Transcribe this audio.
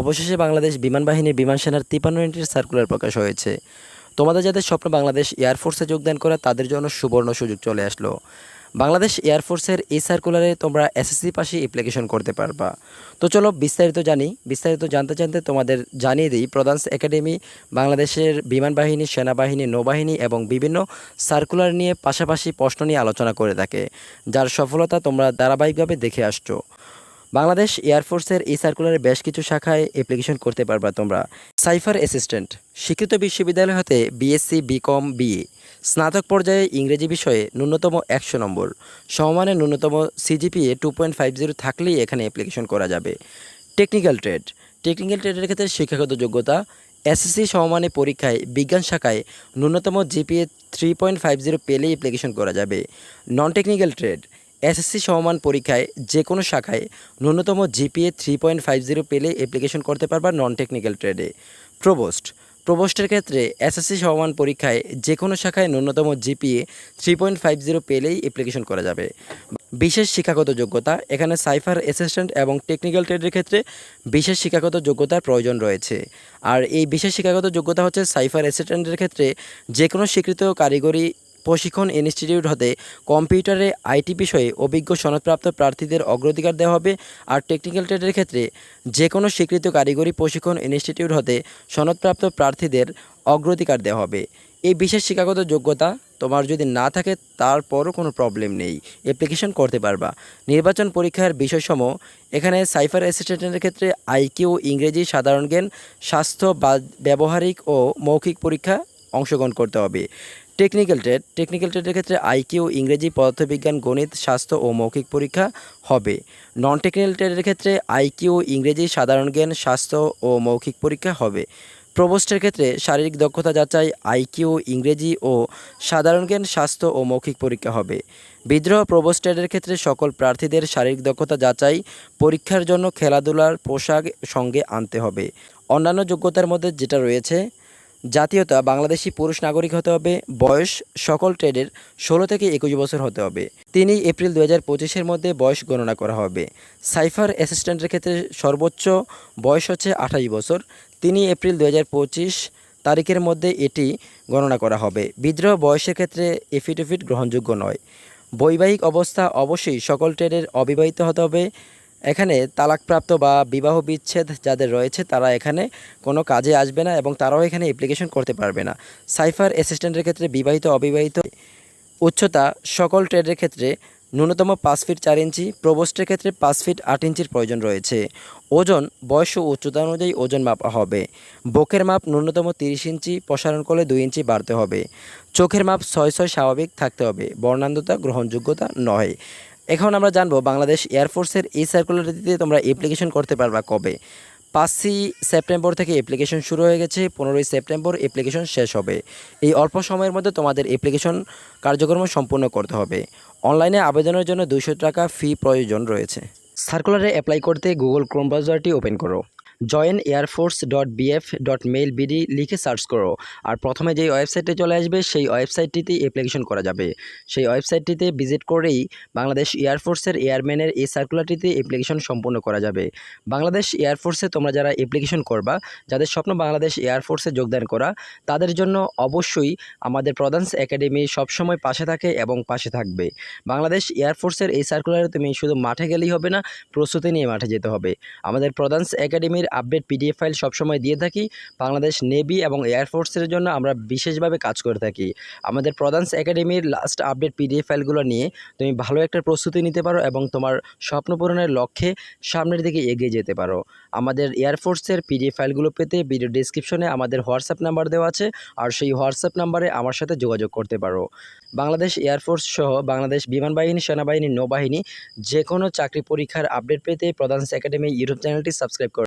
অবশেষে বাংলাদেশ বিমান বাহিনীর বিমান সেনার তিপান্ন ইউনিটের সার্কুলার প্রকাশ হয়েছে। তোমাদের যাদের স্বপ্ন বাংলাদেশ এয়ারফোর্সে যোগদান করা, তাদের জন্য সুবর্ণ সুযোগ চলে আসলো। বাংলাদেশ এয়ারফোর্সের এই সার্কুলারে তোমরা এসএসসি পাশে অ্যাপ্লিকেশন করতে পারবা। তো চলো বিস্তারিত জানি। বিস্তারিত জানতে জানতে তোমাদের জানিয়ে দিই, প্রধান একাডেমি বাংলাদেশের বিমান বাহিনী, সেনাবাহিনী, নৌবাহিনী এবং বিভিন্ন সার্কুলার নিয়ে পাশাপাশি প্রশ্ন নিয়ে আলোচনা করে থাকে, যার সফলতা তোমরা ধারাবাহিকভাবে দেখে আসছো। বাংলাদেশ এয়ারফোর্সের এই সার্কুলারে বেশ কিছু শাখায় অ্যাপ্লিকেশন করতে পারবা তোমরা। সাইফার অ্যাসিস্ট্যান্ট শিক্ষিত বিশ্ববিদ্যালয় হতে বিএসসি বিকম বিএ স্নাতক পর্যায়ে ইংরেজি বিষয়ে ন্যূনতম একশো নম্বর। সমমানের ন্যূনতম CGPA two point five zero থাকলেই এখানে অ্যাপ্লিকেশন করা যাবে। টেকনিক্যাল ট্রেড টেকনিক্যাল ট্রেডের ক্ষেত্রে শিক্ষাগত যোগ্যতা। এসএসসি সমমানের পরীক্ষায় বিজ্ঞান শাখায় ন্যূনতম GPA three point five zero পেলেই অ্যাপ্লিকেশন করা যাবে। নন টেকনিক্যাল ট্রেড এসএসসি সমমান পরীক্ষায় যে কোনো শাখায় ন্যূনতম GPA three point five zero পেলে অ্যাপ্লিকেশন করতে পারবা নন টেকনিক্যাল ট্রেডে প্রবোস্ট। প্রবোস্টের ক্ষেত্রে এসএসসি সমমান পরীক্ষায় যে কোনো শাখায় ন্যূনতম GPA three point five zero পেলেই অ্যাপ্লিকেশন করা যাবে। বিশেষ শিক্ষাগত যোগ্যতা, এখানে সাইফার অ্যাসিস্ট্যান্ট এবং টেকনিক্যাল ট্রেডের ক্ষেত্রে বিশেষ শিক্ষাগত যোগ্যতার প্রয়োজন রয়েছে। আর এই বিশেষ শিক্ষাগত যোগ্যতা হচ্ছে সাইফার অ্যাসিস্ট্যান্টের ক্ষেত্রে যে কোনো স্বীকৃত কারিগরি প্রশিক্ষণ ইনস্টিটিউট হতে কম্পিউটারে আইটি বিষয়ে অভিজ্ঞ সনদপ্রাপ্ত প্রার্থীদের অগ্রাধিকার দেওয়া হবে আর টেকনিক্যাল ট্রেডের ক্ষেত্রে যে কোনো স্বীকৃত কারিগরি প্রশিক্ষণ ইনস্টিটিউট হতে সনদপ্রাপ্ত প্রার্থীদের অগ্রাধিকার দেওয়া হবে। এই বিশেষ শিক্ষাগত যোগ্যতা তোমার যদি না থাকে, তারপরও কোনো প্রবলেম নেই। অ্যাপ্লিকেশন করতে পারবা। নির্বাচন পরীক্ষার বিষয়সমূহ এখানে সাইফার অ্যাসিস্ট্যান্টের ক্ষেত্রে আইকিউ, ইংরেজি, সাধারণ জ্ঞান, স্বাস্থ্য, বা, ব্যবহারিক ও মৌখিক পরীক্ষা অংশগ্রহণ করতে হবে। টেকনিক্যাল ট্রেড টেকনিক্যাল ট্রেডের ক্ষেত্রে আইকিউ ইংরেজি, পদার্থবিজ্ঞান, গণিত, স্বাস্থ্য ও মৌখিক পরীক্ষা হবে। নন টেকনিক্যাল ট্রেডের ক্ষেত্রে আইকিউ ইংরেজি, সাধারণ জ্ঞান, স্বাস্থ্য ও মৌখিক পরীক্ষা হবে। প্রবোস্টের ক্ষেত্রে শারীরিক দক্ষতা যাচাই আইকিউ ইংরেজি ও সাধারণ জ্ঞান, স্বাস্থ্য ও মৌখিক পরীক্ষা হবে। বিদ্রোহ প্রবোস্টেডের ক্ষেত্রে সকল প্রার্থীদের শারীরিক দক্ষতা যাচাই, পরীক্ষার জন্য খেলাধুলার পোশাক সঙ্গে আনতে হবে। অন্যান্য যোগ্যতার মধ্যে যেটা রয়েছে জাতীয়তা, বাংলাদেশি পুরুষ নাগরিক হতে হবে, বয়স সকল ট্রেডের ষোলো থেকে একুশ বছর হতে হবে। তিনি এপ্রিল দু হাজার পঁচিশের মধ্যে বয়স গণনা করা হবে। সাইফার অ্যাসিস্ট্যান্টের ক্ষেত্রে সর্বোচ্চ বয়স হচ্ছে আঠাশ বছর। তিনি এপ্রিল দু হাজার পঁচিশ তারিখের মধ্যে এটি গণনা করা হবে। বিদ্রোহ বয়সের ক্ষেত্রে এফিডেভিট গ্রহণযোগ্য নয়। বৈবাহিক অবস্থা অবশ্যই সকল ট্রেডের অবিবাহিত হতে হবে। এখানে তালাকপ্রাপ্ত বা বিবাহ বিচ্ছেদ যাদের রয়েছে, তারা এখানে কোনো কাজে আসবে না এবং তারাও এখানে অ্যাপ্লিকেশন করতে পারবে না। সাইফার অ্যাসিস্ট্যান্টের ক্ষেত্রে বিবাহিত, অবিবাহিত উচ্চতা সকল ট্রেডের ক্ষেত্রে ন্যূনতম পাঁচ ফিট চার ইঞ্চি, প্রবোস্টের ক্ষেত্রে পাঁচ ফিট আট ইঞ্চির প্রয়োজন রয়েছে। ওজন, বয়স ও উচ্চতা অনুযায়ী ওজন মাপা হবে। বুকের মাপ ন্যূনতম তিরিশ ইঞ্চি, প্রসারণ করলে দুই ইঞ্চি বাড়তে হবে। চোখের মাপ ছয় ছয় স্বাভাবিক থাকতে হবে। বর্ণান্ধতা, গ্রহণযোগ্যতা নয়। এখন আমরা জানব বাংলাদেশ এয়ারফোর্সের এই সার্কুলারটিতে তোমরা অ্যাপ্লিকেশন করতে পারবা কবে? পাঁচই সেপ্টেম্বর থেকে অ্যাপ্লিকেশন শুরু হয়ে গেছে, পনেরোই সেপ্টেম্বর অ্যাপ্লিকেশন শেষ হবে। এই অল্প সময়ের মধ্যে তোমাদের অ্যাপ্লিকেশন কার্যক্রম সম্পূর্ণ করতে হবে। অনলাইনে আবেদনের জন্য দুশো টাকা ফি প্রয়োজন রয়েছে। সার্কুলারে অ্যাপ্লাই করতে গুগল ক্রোম ব্রাউজারটি ওপেন করো। Join airforce dot BF dot mil BD লিখে সার্চ করো। আর প্রথমে যেই ওয়েবসাইটে চলে আসবে, সেই ওয়েবসাইটটিতেই অ্যাপ্লিকেশন করা যাবে। সেই ওয়েবসাইটটিতে ভিজিট করেই বাংলাদেশ এয়ারফোর্সের এয়ারম্যানের এই সার্কুলারটিতে অ্যাপ্লিকেশন সম্পূর্ণ করা যাবে। বাংলাদেশ এয়ারফোর্সে তোমরা যারা অ্যাপ্লিকেশন করবা, যাদের স্বপ্ন বাংলাদেশ এয়ারফোর্সে যোগদান করা, তাদের জন্য অবশ্যই আমাদের প্রধান একাডেমি সবসময় পাশে থাকে এবং পাশে থাকবে। বাংলাদেশ এয়ারফোর্সের এই সার্কুলারে তুমি শুধু মাঠে গেলেই হবে না, প্রস্তুতি নিয়ে মাঠে যেতে হবে। আমাদের প্রধান একাডেমির আপডেট পিডিএফ ফাইল সবসময় দিয়ে থাকি। বাংলাদেশ নেভি এবং এয়ারফোর্সের জন্য আমরা বিশেষভাবে কাজ করে থাকি। আমাদের প্রধান একাডেমির লাস্ট আপডেট পিডিএফ ফাইলগুলো নিয়ে তুমি ভালো একটা প্রস্তুতি নিতে পারো এবং তোমার স্বপ্ন পূরণের লক্ষ্যে সামনের দিকে এগিয়ে যেতে পারো। আমাদের এয়ারফোর্সের পিডিএফ ফাইলগুলো পেতে ভিডিও ডিসক্রিপশনে আমাদের হোয়াটসঅ্যাপ নাম্বার দেওয়া আছে আর সেই হোয়াটসঅ্যাপ নাম্বারে আমার সাথে যোগাযোগ করতে পারো। বাংলাদেশ এয়ারফোর্স সহ বাংলাদেশ বিমান বাহিনী, সেনাবাহিনী, নৌবাহিনী যে কোনো চাকরি পরীক্ষার আপডেট পেতে প্রধান একাডেমি ইউটিউব চ্যানেলটি সাবস্ক্রাইব করো